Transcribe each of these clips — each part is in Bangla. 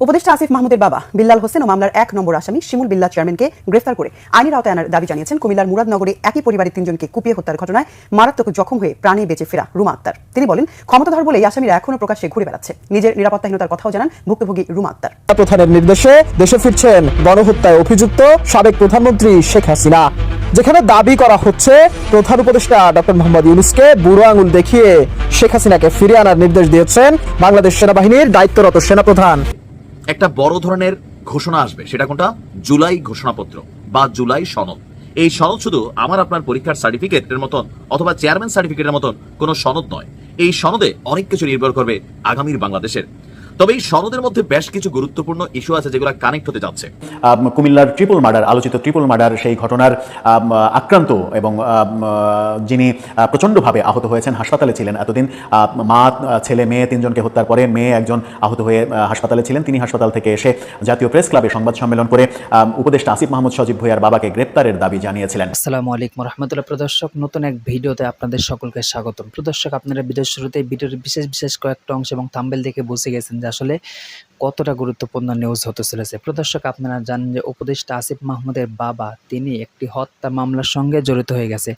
উপদেষ্টা আসিফ মাহমুদের বাবা বিল্লাল হোসেন ও মামলার এক নম্বর আসামি শিমুল বিল্লাহ চেয়ারম্যানকে গ্রেফতার করে আইনের আওতায় আনার দাবি জানিয়েছেন কুমিল্লার মুরাদনগরে একই পরিবারের তিনজনকে কুপিয়ে হত্যার ঘটনায় মারাত্মক জখম হয়ে প্রাণে বেঁচে ফেরা রুমা আক্তার। তিনি বলেন, ক্ষমতাধর বলেই আসামিরা এখনও প্রকাশ্যে ঘুরে বেড়াচ্ছে। নিজের নিরাপত্তাহীনতার কথাও জানান ভুক্তভোগী রুমা আক্তার। প্রধানের নির্দেশে দেশে ফিরছেন গণহত্যায় অভিযুক্ত সাবেক প্রধানমন্ত্রী শেখ হাসিনা, যেখানে দাবি করা হচ্ছে প্রধান উপদেষ্টা ডক্টর মোহাম্মদ ইউনুসকে বুড়ো আঙুল দেখিয়ে শেখ হাসিনাকে ফিরিয়ে আনার নির্দেশ দিয়েছেন বাংলাদেশ সেনাবাহিনীর দায়িত্বরত সেনাপ্রধান। একটা বড় ধরনের ঘোষণা আসবে। সেটা কোনটা? জুলাই ঘোষণাপত্র বা জুলাই সনদ। এই সনদ শুধু আমার, আপনার পরীক্ষার সার্টিফিকেটের মতন অথবা চেয়ারম্যান সার্টিফিকেটের মতন কোনো সনদ নয়। এই সনদে অনেক কিছু নির্ভর করবে আগামীর বাংলাদেশের। তবে এই সনদের মধ্যে বেশ কিছু গুরুত্বপূর্ণ ইস্যু আছে যেগুলো কানেক্ট হতে যাচ্ছে। কুমিল্লার ট্রিপল মার্ডার আলোচিত ট্রিপল মার্ডার সেই ঘটনার আক্রান্ত এবং যিনি প্রচণ্ডভাবে আহত হয়েছেন হাসপাতালে ছিলেন এতদিন। মা ছেলে মেয়ে তিনজনকে হত্যার পরে মেয়ে একজন আহত হয়ে হাসপাতালে ছিলেন। তিনি হাসপাতাল থেকে এসে জাতীয় প্রেস ক্লাবে সংবাদ সম্মেলন করে উপদেষ্টা আসিফ মাহমুদ সজীব ভুইয়ার বাবাকে গ্রেপ্তারের দাবি জানিয়েছিলেন। আসসালামু আলাইকুম রহমতুল্লাহ প্রদর্শক নতুন এক ভিডিওতে আপনাদের সকলকে স্বাগতম। প্রদর্শক আপনারা ভিডিওর শুরুতে ভিডিওর বিশেষ বিশেষ কয়েকটা অংশ এবং থাম্বেল দেখে বুঝে গেছেন আসলে কতটা গুরুত্বপূর্ণ নিউজ হতে চলেছে প্রদর্শক আপনারা জানেন যে উপদেষ্টা আসিফ মাহমুদের বাবা, তিনি একটি হত্যা মামলার সঙ্গে জড়িত হয়ে গেছে।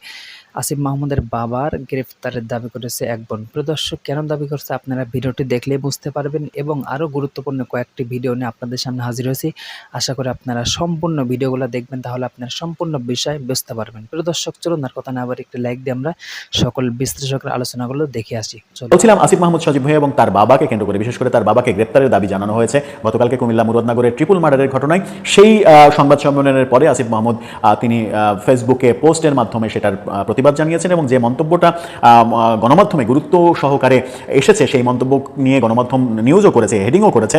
আসিফ মাহমুদের বাবার গ্রেফতারের দাবি করেছে এক বোন। প্রদর্শক কেন দাবি করছে আপনারা ভিডিওটি দেখলে বুঝতে পারবেন এবং আরও গুরুত্বপূর্ণ কয়েকটি ভিডিও নিয়ে আপনাদের সামনে হাজির হয়েছি। আশা করি আপনারা সম্পূর্ণ ভিডিওগুলো দেখবেন তাহলে আপনারা সম্পূর্ণ বিষয় বুঝতে পারবেন। প্রিয় দর্শক চলুন আর কথা না আবার একটি লাইক দিয়ে আমরা সকল বিশ্লেষকের আলোচনাগুলো দেখে আসি। বলছিলাম আসিফ মাহমুদ সজীব ভুঁইয়া এবং তার বাবাকে কেন্দ্র করে বিশেষ করে তার বাবাকে গ্রেপ্তারের দাবি জানানো হয়েছে। গতকালকে কুমিল্লা মুরাদনগরের ট্রিপল মার্ডারের ঘটনায় সেই সংবাদ সম্মেলনের পরে আসিফ মাহমুদ তিনি ফেসবুকে পোস্টের মাধ্যমে সেটার আহ, প্রতিবাদ জানিয়েছেন এবং যে মন্তব্যটা গণমাধ্যমে গুরুত্ব সহকারে এসেছে, সেই মন্তব্য নিয়ে গণমাধ্যম নিউজও করেছে হেডিংও করেছে।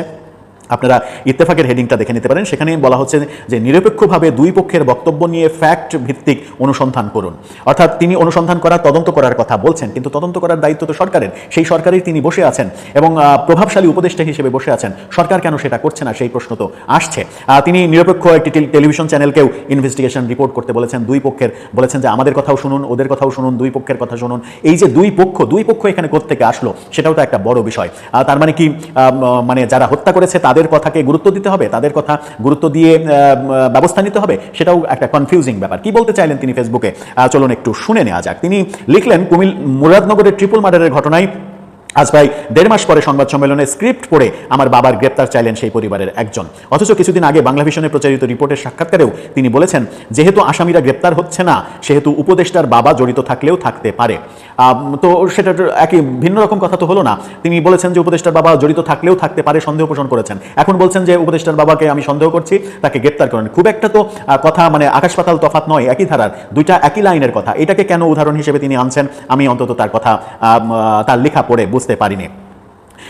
আপনারা ইত্তেফাকের হেডিংটা দেখে নিতে পারেন। সেখানে বলা হচ্ছে যে নিরপেক্ষভাবে দুই পক্ষের বক্তব্য নিয়ে ফ্যাক্ট ভিত্তিক অনুসন্ধান করুন। অর্থাৎ তিনি অনুসন্ধান করার তদন্ত করার কথা বলছেন, কিন্তু তদন্ত করার দায়িত্ব তো সরকারের। সেই সরকারেই তিনি বসে আছেন এবং প্রভাবশালী উপদেষ্টা হিসেবে বসে আছেন। সরকার কেন সেটা করছে না সেই প্রশ্ন তো আসছে। তিনি নিরপেক্ষ একটি টেলিভিশন চ্যানেলকেও ইনভেস্টিগেশন রিপোর্ট করতে বলেছেন। দুই পক্ষের বলেছেন যে আমাদের কথাও শুনুন, ওদের কথাও শুনুন, দুই পক্ষের কথা শুনুন। এই যে দুই পক্ষ দুই পক্ষ এখানে কোত্থেকে আসলো, সেটাও তো একটা বড় বিষয়। তার মানে কি মানে যারা হত্যা করেছে তাদের কথাকে গুরুত্ব দিতে হবে, তাদের কথা গুরুত্ব দিয়ে ব্যবস্থা নিতে হবে, সেটাও একটা কনফিউজিং ব্যাপার। কি বলতে চাইলেন তিনি ফেসবুকে চলুন একটু শুনে নেওয়া যাক। তিনি লিখলেন, কুমিল মুরাদনগরের ট্রিপল মার্ডারের ঘটনায় আজ প্রায় দেড় মাস পরে সংবাদ সম্মেলনে স্ক্রিপ্ট পড়ে আমার বাবার গ্রেপ্তার চাইলেন সেই পরিবারের একজন। অথচ কিছুদিন আগে বাংলা ভিশনে প্রচারিত রিপোর্টের সাক্ষাৎকারেও তিনি বলেছেন, যেহেতু আসামিরা গ্রেপ্তার হচ্ছে না, সেহেতু উপদেষ্টার বাবা জড়িত থাকলেও থাকতে পারে। তো সেটা একই ভিন্ন রকম কথা তো হলো না। তিনি বলেছেন যে উপদেষ্টার বাবা জড়িত থাকলেও থাকতে পারে, সন্দেহ পোষণ করেছেন। এখন বলছেন যে উপদেষ্টার বাবাকে আমি সন্দেহ করছি, তাকে গ্রেপ্তার করেন। খুব একটা তো কথা মানে আকাশ পাতাল তফাত নয়, একই ধারার, দুইটা একই লাইনের কথা। এটাকে কেন উদাহরণ হিসেবে তিনি আনছেন, আমি অন্তত তার কথা তার লেখা পড়ে বুঝতে পারিনি।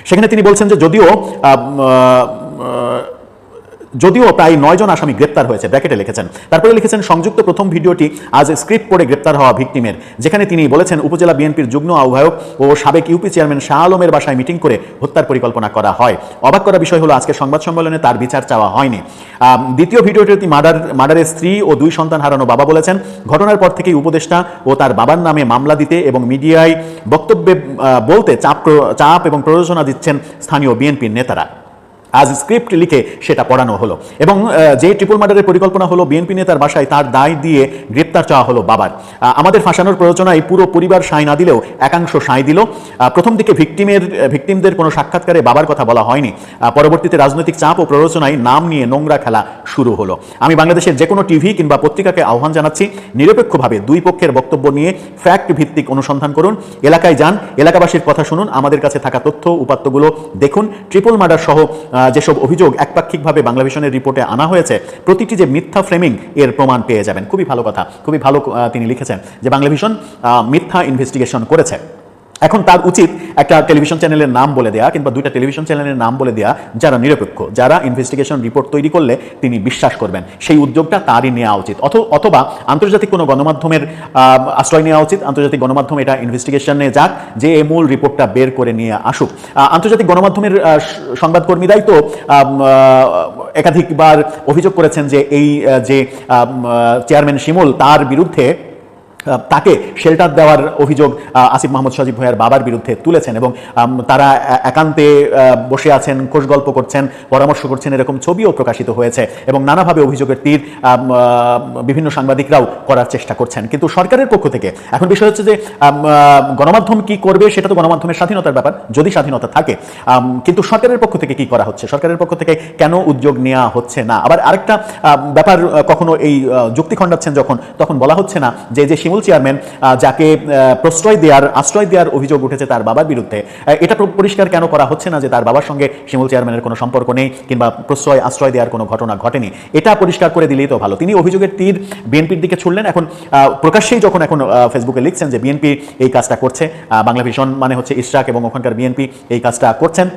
সেখানে তিনি বলছেন যে যদিও যদিও প্রায় নয়জন আসামি গ্রেপ্তার হয়েছে, ব্র্যাকেটে লিখেছেন। তারপরে লিখেছেন, সংযুক্ত প্রথম ভিডিওটি আজ স্ক্রিপ্ট করে গ্রেপ্তার হওয়া ভিকটিমের। যেখানে তিনি বলেছেন, উপজেলা বিএনপির যুগ্ম আহ্বায়ক ও সাবেক ইউপি চেয়ারম্যান শাহ আলমের বাসায় মিটিং করে হত্যার পরিকল্পনা করা হয়। অবাক করা বিষয় হলো, আজকে সংবাদ সম্মেলনে তার বিচার চাওয়া হয়নি। দ্বিতীয় ভিডিওটি মার্ডার, মার্ডারের স্ত্রী ও দুই সন্তান হারানো বাবা বলেছেন, ঘটনার পর থেকেই উপদেষ্টা ও তার বাবার নামে মামলা দিতে এবং মিডিয়ায় বক্তব্যে বলতে চাপ চাপ এবং প্ররোচনা দিচ্ছেন স্থানীয় বিএনপির নেতারা। আজ স্ক্রিপ্ট লিখে সেটা পড়ানো হলো। এবং যে ট্রিপল মার্ডারের পরিকল্পনা হলো বিএনপি নেতার বাসায় তার দায় দিয়ে গ্রেপ্তার চাওয়া হলো বাবার। আমাদের ফাঁসানোর প্ররোচনায় পুরো পরিবার সায় না দিলেও একাংশ সায় দিল। প্রথম দিকে ভিকটিমের, ভিকটিমদের কোনো সাক্ষাৎকারে বাবার কথা বলা হয়নি। পরবর্তীতে রাজনৈতিক চাপ ও প্ররোচনায় নাম নিয়ে নোংরা খেলা শুরু হলো। আমি বাংলাদেশের যে কোনো টিভি কিংবা পত্রিকাকে আহ্বান জানাচ্ছি, নিরপেক্ষভাবে দুই পক্ষের বক্তব্য নিয়ে ফ্যাক্ট ভিত্তিক অনুসন্ধান করুন। এলাকায় যান, এলাকাবাসীর কথা শুনুন, আমাদের কাছে থাকা তথ্য, উপাত্তগুলো দেখুন। ট্রিপল মার্ডার সহ যেসব অভিযোগ একপাক্ষিকভাবে বাংলা ভিশনের রিপোর্টে আনা হয়েছে প্রতিটি যে মিথ্যা ফ্রেমিং এর প্রমাণ পেয়ে যাবেন। খুবই ভালো কথা খুবই ভালো তিনি লিখেছেন যে বাংলা ভিশন আহ, মিথ্যা ইনভেস্টিগেশন করেছে। এখন তার উচিত একটা টেলিভিশন চ্যানেলের নাম বলে দেয়া কিংবা দুইটা টেলিভিশন চ্যানেলের নাম বলে দেয়া যারা নিরপেক্ষ, যারা ইনভেস্টিগেশন রিপোর্ট তৈরি করলে তিনি বিশ্বাস করবেন। সেই উদ্যোগটা তারই নেওয়া উচিত। অথ- অথবা আন্তর্জাতিক কোনো গণমাধ্যমের আশ্রয় নেওয়া উচিত। আন্তর্জাতিক গণমাধ্যম এটা ইনভেস্টিগেশনে যাক, যে এই মূল রিপোর্টটা বের করে নিয়ে আসুক। আন্তর্জাতিক গণমাধ্যমের সংবাদকর্মীরাই তো একাধিকবার অভিযোগ করেছেন যে এই যে চেয়ারম্যান শিমুল তার বিরুদ্ধে তাকে শেল্টার দেওয়ার অভিযোগ আসিফ মাহমুদ সজীব ভুঁইয়ার বাবার বিরুদ্ধে তুলেছেন এবং তারা একান্তে বসে আছেন, খোশ গল্প করছেন, পরামর্শ করছেন, এরকম ছবিও প্রকাশিত হয়েছে এবং নানাভাবে অভিযোগের তীর বিভিন্ন সাংবাদিকরাও করার চেষ্টা করছেন। কিন্তু সরকারের পক্ষ থেকে এখন বিষয় হচ্ছে যে গণমাধ্যম কি করবে সেটা তো গণমাধ্যমের স্বাধীনতার ব্যাপার, যদি স্বাধীনতা থাকে কিন্তু সরকারের পক্ষ থেকে কি করা হচ্ছে? সরকারের পক্ষ থেকে কেন উদ্যোগ নেওয়া হচ্ছে না? আবার আরেকটা ব্যাপার কখনো এই যুক্তি খণ্ডাচ্ছেন যখন, তখন বলা হচ্ছে না যে যে শিমুল চেয়ারম্যান যাকে প্রশ্রয় দেওয়ার আশ্রয় দেওয়ার অভিযোগ উঠেছে তার বাবার বিরুদ্ধে। এটা পরিষ্কার কেন করা হচ্ছে না যে তার বাবার সঙ্গে শিমুল চেয়ারম্যানের কোনো সম্পর্ক নেই কিংবা প্রশ্রয়, আশ্রয় দেওয়ার কোনো ঘটনা ঘটেনি? এটা পরিষ্কার করে দিলেই তো ভালো। তিনি অভিযোগের তীর বিএনপির দিকে ছুড়লেন। এখন প্রকাশ্যেই যখন এখন ফেসবুকে লিখছেন যে বিএনপি এই কাজটা করছে বাংলা ভীষণ মানে হচ্ছে ইশরাক এবং ওখানকার বিএনপি এই কাজটা করছেন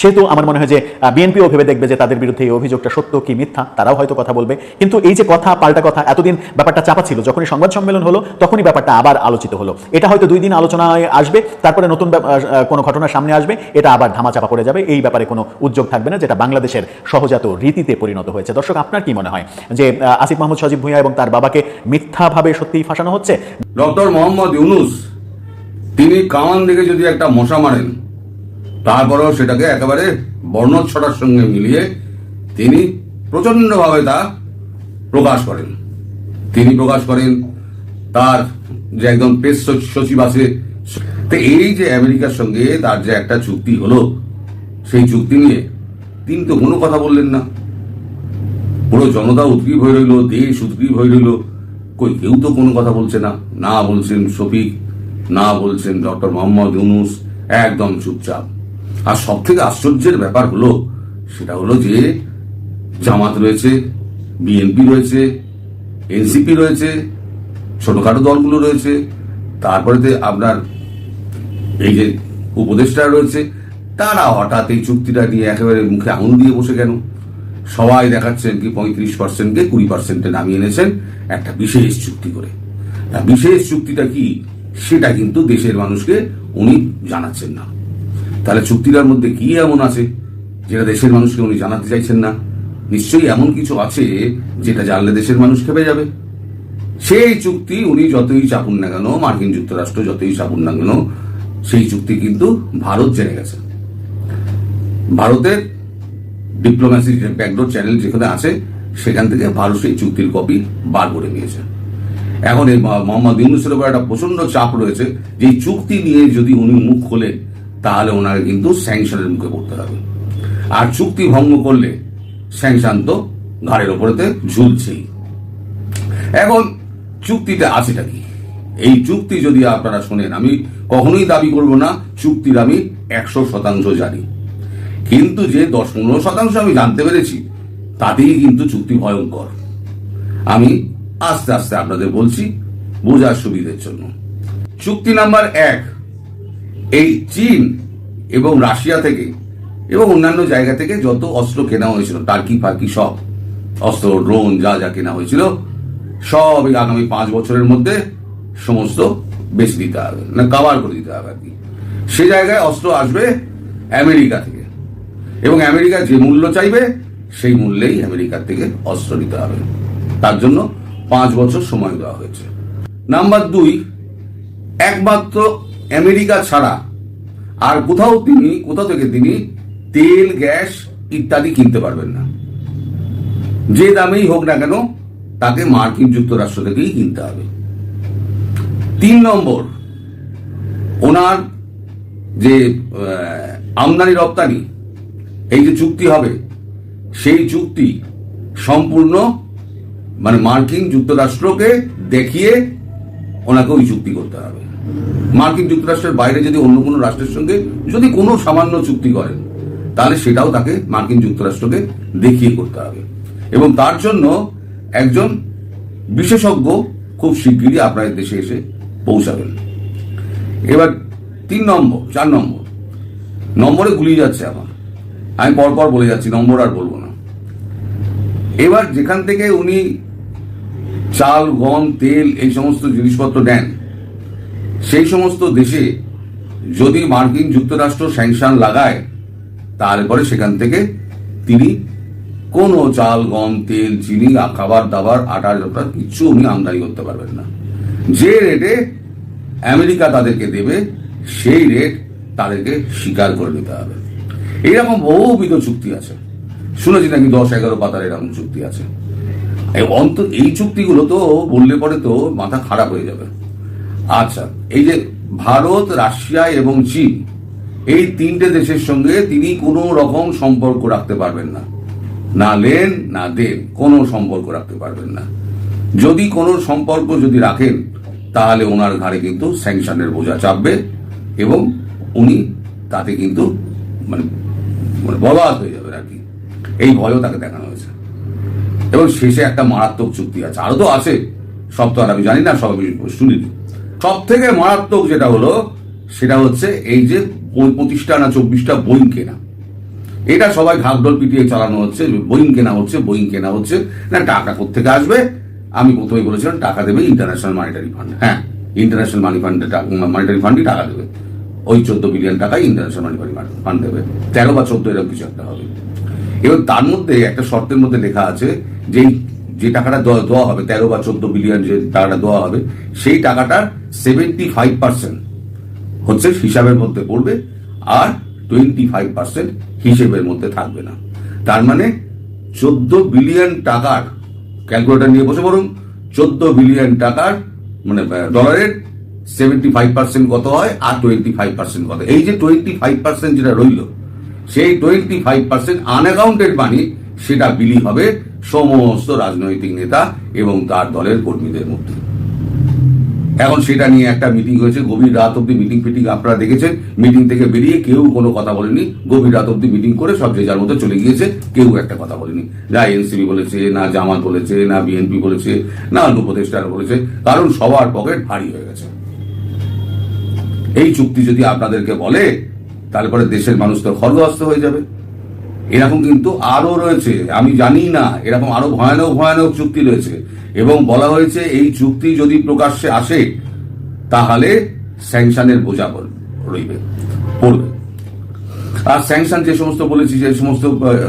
সেহেতু আমার মনে হয় যে বিএনপিও ভেবে দেখবে যে তাদের বিরুদ্ধে এই অভিযোগটা সত্য কি মিথ্যা, তারাও হয়তো কথা বলবে। কিন্তু এই যে কথা, পাল্টা কথা, এতদিন ব্যাপারটা চাপা ছিল, যখনই সংবাদ সম্মেলন হলো, তখনই ব্যাপারটা আবার আলোচিত হলো। এটা হয়তো দুই দিন আলোচনায় আসবে, তারপরে নতুন কোনো ঘটনা সামনে আসবে, এটা আবার ধামাচাপা পড়ে যাবে। এই ব্যাপারে কোনো উদ্যোগ থাকবে না, যেটা বাংলাদেশের সহজাত রীতিতে পরিণত হয়েছে। দর্শক, আপনার কি মনে হয় যে আসিফ মাহমুদ, সজীব ভুঁইয়া এবং তার বাবাকে মিথ্যাভাবে সত্যিই ফাঁসানো হচ্ছে? ডক্টর মোহাম্মদ ইউনুস, তিনি কামান দিকে যদি একটা মশা মারেন তারপরেও সেটাকে একেবারে বর্ণচ্ছটার সঙ্গে মিলিয়ে তিনি প্রচন্ডভাবে তা প্রকাশ করেন। তিনি প্রকাশ করেন তার যে একদম প্রেস সচিব আছে। তো এই যে আমেরিকার সঙ্গে তার যে একটা চুক্তি হলো, সেই চুক্তি নিয়ে তিনি তো কোনো কথা বললেন না। পুরো জনতা উদ্গ্রীব হয়ে রইল, দেশ উদ্গ্রীব হয়ে রইল। কই, কেউ তো কোনো কথা বলছে না। না বলছেন শফিক, না বলছেন ডক্টর মোহাম্মদ ইউনুস, একদম চুপচাপ। আর সব থেকে আশ্চর্যের ব্যাপার হলো, সেটা হলো যে জামাত রয়েছে, বিএনপি রয়েছে, এনসিপি রয়েছে, ছোটখাটো দলগুলো রয়েছে, তারপরে তো আপনার এই যে উপদেষ্টা রয়েছে, তারা হঠাৎ এই চুক্তিটা নিয়ে একেবারে মুখে আঙুল দিয়ে বসে কেন? সবাই দেখাচ্ছেন কি পঁয়ত্রিশ পার্সেন্টকে কুড়ি পার্সেন্টে নামিয়ে এনেছেন একটা বিশেষ চুক্তি করে। বিশেষ চুক্তিটা কি? সেটা কিন্তু দেশের মানুষকে উনি জানাচ্ছেন না। তাহলে চুক্তিটার মধ্যে কি এমন আছে যেটা দেশের মানুষকে উনি জানাতে চাইছেন না? নিশ্চয়ই এমন কিছু আছে যেটা জানলে দেশের মানুষ খেপে যাবে। সেই চুক্তি উনি যতই চাপুন না কেন, মার্কিন যুক্তরাষ্ট্র যতই চাপুন না কেন, সেই চুক্তি কিন্তু ভারত জেনে গেছে। ভারতের ডিপ্লোম্যাসি ব্যাকডোর চ্যানেল যেখানে আছে, সেখান থেকে ভারত সেই চুক্তির কপি বার করে নিয়েছে। এখন এই মহ- মোহাম্মদ ইউনুসের উপর একটা প্রচণ্ড চাপ রয়েছে যে চুক্তি নিয়ে যদি উনি মুখ খোলেন তাহলে ওনাকে কিন্তু স্যাংশনের মুখে পড়তে হবে। আর চুক্তি ভঙ্গ করলে স্যাংশন তো ঘাড়ের ওপরেতে ঝুলছেই। এখন চুক্তিতে আছেটা কি? এই চুক্তি যদি আপনারা শোনেন, আমি কখনোই দাবি করব না, চুক্তির আমি একশো শতাংশ জানি। কিন্তু যে দশ পনেরো শতাংশ আমি জানতে পেরেছি, তাতেই কিন্তু চুক্তি ভয়ঙ্কর। আমি আস্তে আস্তে আপনাদের বলছি, বোঝার সুবিধের জন্য। চুক্তি নাম্বার এক এই চীন এবং রাশিয়া থেকে এবং অন্যান্য জায়গা থেকে যত অস্ত্র কেনা হয়েছিল, টার্কি, ফার্কি সব, অস্ত্র, ড্রোন, যা যা কেনা হয়েছিল, সব আগামী পাঁচ বছরের মধ্যে সমস্ত বেশি দিতে হবে, না কাভার করে দিতে হবে আর কি। সে জায়গায় অস্ত্র আসবে আমেরিকা থেকে এবং আমেরিকা যে মূল্য চাইবে, সেই মূল্যেই আমেরিকার থেকে অস্ত্র নিতে হবে। তার জন্য পাঁচ বছর সময় দেওয়া হয়েছে। নাম্বার দুই, একমাত্র আমেরিকা ছাড়া। আর কোথাও তিনি, কোথাও থেকে তিনি তেল, গ্যাস ইত্যাদি কিনতে পারবেন না। যে দামেই হোক না কেন, তাকে মার্কিন যুক্তরাষ্ট্র থেকেই কিনতে হবে। তিন নম্বর, ওনার যে আমদানি রপ্তানি, এই যে চুক্তি হবে, সেই চুক্তি সম্পূর্ণ মানে মার্কিন যুক্তরাষ্ট্রকে দেখিয়ে ওনাকে ওই চুক্তি করতে হবে। মার্কিন যুক্তরাষ্ট্রের বাইরে যদি অন্য কোনো রাষ্ট্রের সঙ্গে যদি কোনো সামান্য চুক্তি করেন, তাহলে সেটাও তাকে মার্কিন যুক্তরাষ্ট্রকে দেখিয়ে করতে হবে। এবং তার জন্য একজন বিশেষজ্ঞ খুব শিগগিরই আপনাদের দেশে এসে পৌঁছাবেন। এবার তিন নম্বর, চার নম্বর। নম্বরে গুলিয়ে যাচ্ছে আমার। আমি পরপর বলে যাচ্ছি, নম্বর আর বলব না। এবার যেখান থেকে উনি চাল, গম, তেল এই সমস্ত জিনিসপত্র দেন সেই সমস্ত দেশে যদি মার্কিন যুক্তরাষ্ট্র স্যাংশন লাগায়, তারপরে সেখান থেকে তিনি কোনো চাল, গম, তেল, চিনি, খাবার, দাবার, আটা জোটা কিচ্ছু উনি আমদানি করতে পারবেন না। যে রেটে আমেরিকা তাদেরকে দেবে, সেই রেট তাদেরকে স্বীকার করে নিতে হবে। এইরকম বহুবিধ চুক্তি আছে। শুনেছি নাকি দশ, এগারো পাতার এরকম চুক্তি আছে। অন্ত এই চুক্তিগুলো তো বললে পরে তো মাথা খারাপ হয়ে যাবে। আচ্ছা এই যে ভারত, রাশিয়া এবং চীন, এই তিনটে দেশের সঙ্গে তিনি কোনো রকম সম্পর্ক রাখতে পারবেন না। না লেন, না দেন, কোনো সম্পর্ক রাখতে পারবেন না। যদি কোনো সম্পর্ক যদি রাখেন, তাহলে ওনার ঘাড়ে কিন্তু স্যাংশনের বোঝা চাপবে এবং উনি তাতে কিন্তু মানে মানে বরবাদ হয়ে যাবে আর কি। এই ভয়ও তাকে দেখানো হয়েছে। এবং শেষে একটা মারাত্মক চুক্তি আছে। আরও তো আছে। সব তো আর আমি জানি না, সব আমি শুনিনি। সব থেকে মারাত্মক যেটা হলো, সেটা হচ্ছে এই যে পঁচিশটা না চব্বিশটা বই কেনা। এটা সবাই ঘাগডোল পিটিয়ে চালানো হচ্ছে বইং কেনা হচ্ছে, বইং কেনা হচ্ছে। না, টাকা কোথেকে আসবে? আমি প্রথমে বলেছিলাম, টাকা দেবে ইন্টারন্যাশনাল মানিটারি ফান্ড হ্যাঁ ইন্টারন্যাশনাল মানি ফান্ডে মানিটারি ফান্ডই টাকা দেবে। ওই চোদ্দ বিলিয়ন টাকা ইন্টারন্যাশনাল মানিটারি ফান্ড দেবে। তেরো বা চোদ্দ এরকম কিছু একটা হবে। এবং তার মধ্যে একটা শর্তের মধ্যে লেখা আছে যে যে টাকাটা দেওয়া হবে, তেরো বা চোদ্দ বিলিয়ন যে টাকাটা দেওয়া হবে, সেই টাকাটার সেভেন্টি ফাইভ পার্সেন্ট হচ্ছে হিসাবের মধ্যে পড়বে আর টোয়েন্টি ফাইভ পার্সেন্ট হিসেবের মধ্যে থাকবে না। তার মানে চোদ্দ বিলিয়ন টাকার ক্যালকুলেটর নিয়ে বসে পড়ুন, চোদ্দ বিলিয়ন টাকার মানে ডলারের সেভেন্টি ফাইভ পার্সেন্ট কত হয় আর টোয়েন্টি ফাইভ পার্সেন্ট কত এই যে টোয়েন্টি ফাইভ পার্সেন্ট যেটা রইল, সেই twenty five percent unaccounted money সেটা বিলি হবে সমস্ত রাজনৈতিক নেতা এবং তার দলের কর্মীদের মধ্যে। এখন সেটা নিয়ে একটা মিটিং হয়েছে, গভীর রাত অব্দি মিটিং ফিটিং আপনারা দেখেছেন। মিটিং থেকে বেরিয়ে কেউ কোনো কথা বলেনি। গভীর রাত অব্দি মিটিং করে সব যে যার মতো চলে গিয়েছে, কেউ একটা কথা বলেনি। না এনসিপি বলেছে, না জামাত বলেছে, না বিএনপি বলেছে, না উপদেষ্টারা বলেছে, কারণ সবার পকেট ভারী হয়ে গেছে। এই চুক্তি যদি আপনাদেরকে বলে, তাহলে পরে দেশের মানুষ তো খর্গহস্ত হয়ে যাবে। এরকম কিন্তু আরও রয়েছে, আমি জানি না, এরকম আরও ভয়ানক ভয়ানক চুক্তি রয়েছে। এবং বলা হয়েছে এই চুক্তি যদি প্রকাশ্যে আসে, তাহলে স্যাংশনের বোঝা রইবে, পড়বে। আর স্যাংশন যে সমস্ত বলেছি, যে সমস্ত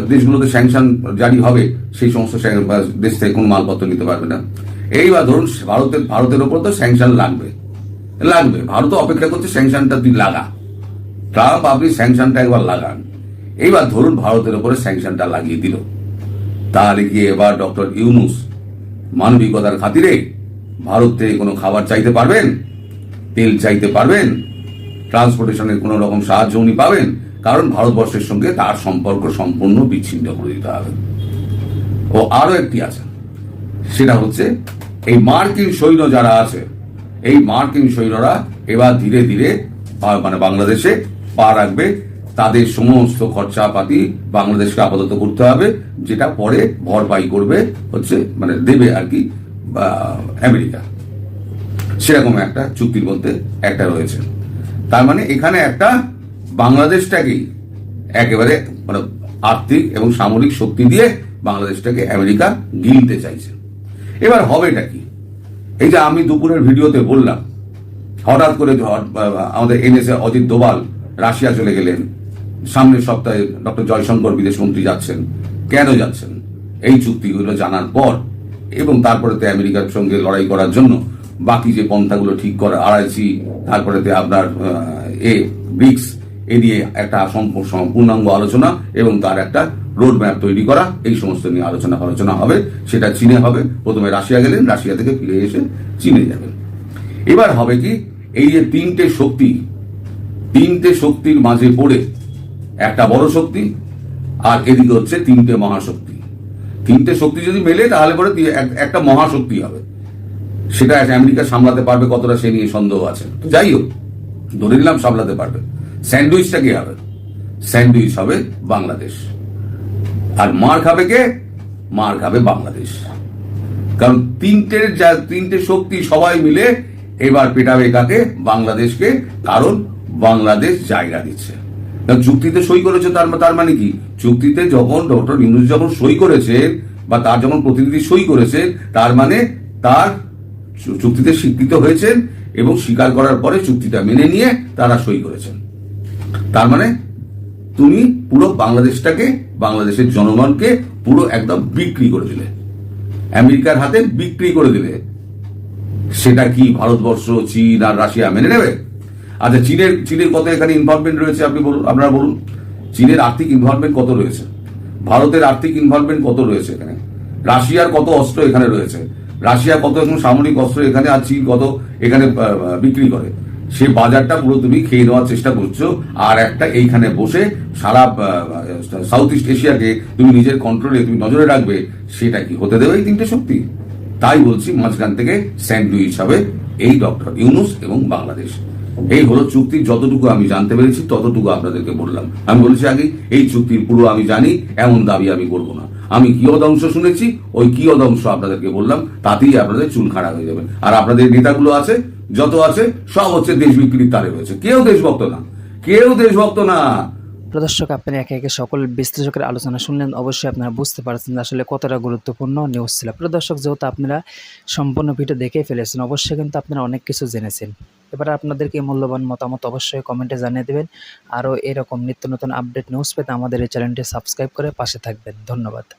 দেশগুলোতে স্যাংশন জারি হবে, সেই সমস্ত দেশ থেকে কোনো মালপত্র নিতে পারবে না। এইবার ধরুন, ভারতের ভারতের ওপর তো স্যাংশন লাগবে লাগবে। ভারত অপেক্ষা করছে স্যাংশনটা তুই লাগা। ট্রাম্প আপনি স্যাংশনটা একবার লাগান। এইবার ধরুন ভারতের উপরে স্যাংশনটা লাগিয়ে দিল। তাহলে কি এবার ডক্টর ইউনুস মানবিকতার খাতিরে ভারত থেকে কোনো খাবার চাইতে পারবেন? তেল চাইতে পারবেন? ট্রান্সপোর্টেশনের কোনো রকম সাহায্য উনি পাবেন? কারণ ভারতবর্ষের সঙ্গে তার সম্পর্ক সম্পূর্ণ বিচ্ছিন্ন করে দিতে হবে। ও আরও একটি আছে। সেটা হচ্ছে, এই মার্কিন সৈন্য যারা আছে, এই মার্কিন সৈন্যরা এবার ধীরে ধীরে মানে বাংলাদেশে পা রাখবে তাদের সমস্ত খরচাপাতি বাংলাদেশকে আপাতত করতে হবে, যেটা পরে ভরপাই করবে হচ্ছে মানে দেবে আর কি আমেরিকা। সেরকম একটা চুক্তির মধ্যে একটা রয়েছে। তার মানে এখানে একটা বাংলাদেশটাকেই একেবারে মানে আর্থিক এবং সামরিক শক্তি দিয়ে বাংলাদেশটাকে আমেরিকা গিলতে চাইছে। এবার হবেটা কি? এই যে আমি দুপুরের ভিডিওতে বললাম, হঠাৎ করে আমাদের এনএসএ অজিত দোভাল রাশিয়া চলে গেলেন সামনের সপ্তাহে ডক্টর জয়শঙ্কর বিদেশ মন্ত্রী যাচ্ছেন। কেন যাচ্ছেন? এই চুক্তিগুলো জানার পর এবং তারপরে তো আমেরিকার সঙ্গে লড়াই করার জন্য বাকি যে পন্থাগুলো ঠিক করা তারপরে তো আপনার এ, ব্রিক্স, এ নিয়ে একটা পূর্ণাঙ্গ আলোচনা এবং তার একটা রোড ম্যাপ তৈরি করা, এই সমস্ত নিয়ে আলোচনা আলোচনা হবে, সেটা চীনে হবে। প্রথমে রাশিয়া গেলেন, রাশিয়া থেকে ফিরে এসে চীনে যাবেন। এবার হবে কি, এই যে তিনটে শক্তি, তিনটে শক্তির মাঝে পড়ে একটা বড় শক্তি, আর এদিকে হচ্ছে তিনটে মহাশক্তি। তিনটে শক্তি যদি মেলে, তাহলে পরে একটা মহাশক্তি হবে। সেটা আমেরিকা সামলাতে পারবে কতটা, সে নিয়ে সন্দেহ আছে। যাই হোক, ধরে নিলাম সামলাতে পারবে। স্যান্ডউইচটা কি হবে? স্যান্ডউইচ হবে বাংলাদেশ। আর মার খাবে কে? মার খাবে বাংলাদেশ। কারণ তিনটে যা, তিনটে শক্তি সবাই মিলে এবার পেটাবে কাকে? বাংলাদেশকে। কারণ বাংলাদেশ জায়গা দিচ্ছে। চুক্তিতে সই করেছে তার তার মানে কি? চুক্তিতে যখন ডক্টর ইউনুস যখন সই করেছেন বা তার যখন প্রতিনিধি সই করেছেন তার মানে তার চুক্তিতে স্বীকৃত হয়েছেন এবং স্বীকার করার পরে চুক্তিটা মেনে নিয়ে তারা সই করেছেন। তার মানে তুমি পুরো বাংলাদেশটাকে, বাংলাদেশের জনগণকে পুরো একদম বিক্রি করে দিলে। আমেরিকার হাতে বিক্রি করে দিলে। সেটা কি ভারতবর্ষ, চীন আর রাশিয়া মেনে নেবে? আচ্ছা চীনের চীনের কত এখানে ইনভলভমেন্ট রয়েছে আপনি বলুন, আপনারা বলুন? চীনের আর্থিক ইনভলভমেন্ট কত রয়েছে? ভারতের আর্থিক ইনভলভমেন্ট কত রয়েছে এখানে? রাশিয়ার কত অস্ত্র এখানে রয়েছে? রাশিয়া কত এখন সামরিক অস্ত্র এখানে আর চীন কত এখানে বিক্রি করে? সে বাজারটা পুরো তুমি খেয়ে নেওয়ার চেষ্টা করছ, আর একটা এইখানে বসে সারা সাউথ ইস্ট এশিয়াকে তুমি নিজের কন্ট্রোলে তুমি নজরে রাখবে, সেটা কি হতে দেবে এই তিনটে শক্তি? তাই বলছি মাঝখান থেকে স্যান্ডউইচ হবে এই ডক্টর ইউনুস এবং বাংলাদেশ। এই হলো চুক্তির যতটুকু আমি জানতে পেরেছি, ততটুকু আপনাদেরকে বললাম। আমি বলেছি আগে, এই চুক্তির পুরো আমি জানি, এমন দাবি আমি করব না। আমি কিয়দ অংশ শুনেছি, ওই কিয়দ অংশ আপনাদেরকে বললাম, তাতেই আপনাদের চুল খাড়া হয়ে যাবে। আর আপনাদের নেতাগুলো আছে, যত আছে, সব হচ্ছে দেশ বিক্রির তারে রয়েছে। কেউ দেশভক্ত না, কেউ দেশভক্ত না। প্রদর্শক আপনি একে একে সকল বিশ্লেষকের আলোচনা শুনলেন, অবশ্যই আপনারা বুঝতে পারছেন আসলে কতটা গুরুত্বপূর্ণ নিউজ ছিল। প্রদর্শক যেহেতু আপনারা সম্পূর্ণ ভিডিও দেখে ফেলেছেন, অবশ্যই কিন্তু আপনারা অনেক কিছু জেনেছেন। এবার আপনাদেরকে মূল্যবান মতামত অবশ্যই কমেন্টে জানিয়ে দেবেন। আরও এরকম নিত্য নতুন আপডেট নিউজ পেতে আমাদের এই চ্যানেলটি সাবস্ক্রাইব করে পাশে থাকবেন। ধন্যবাদ।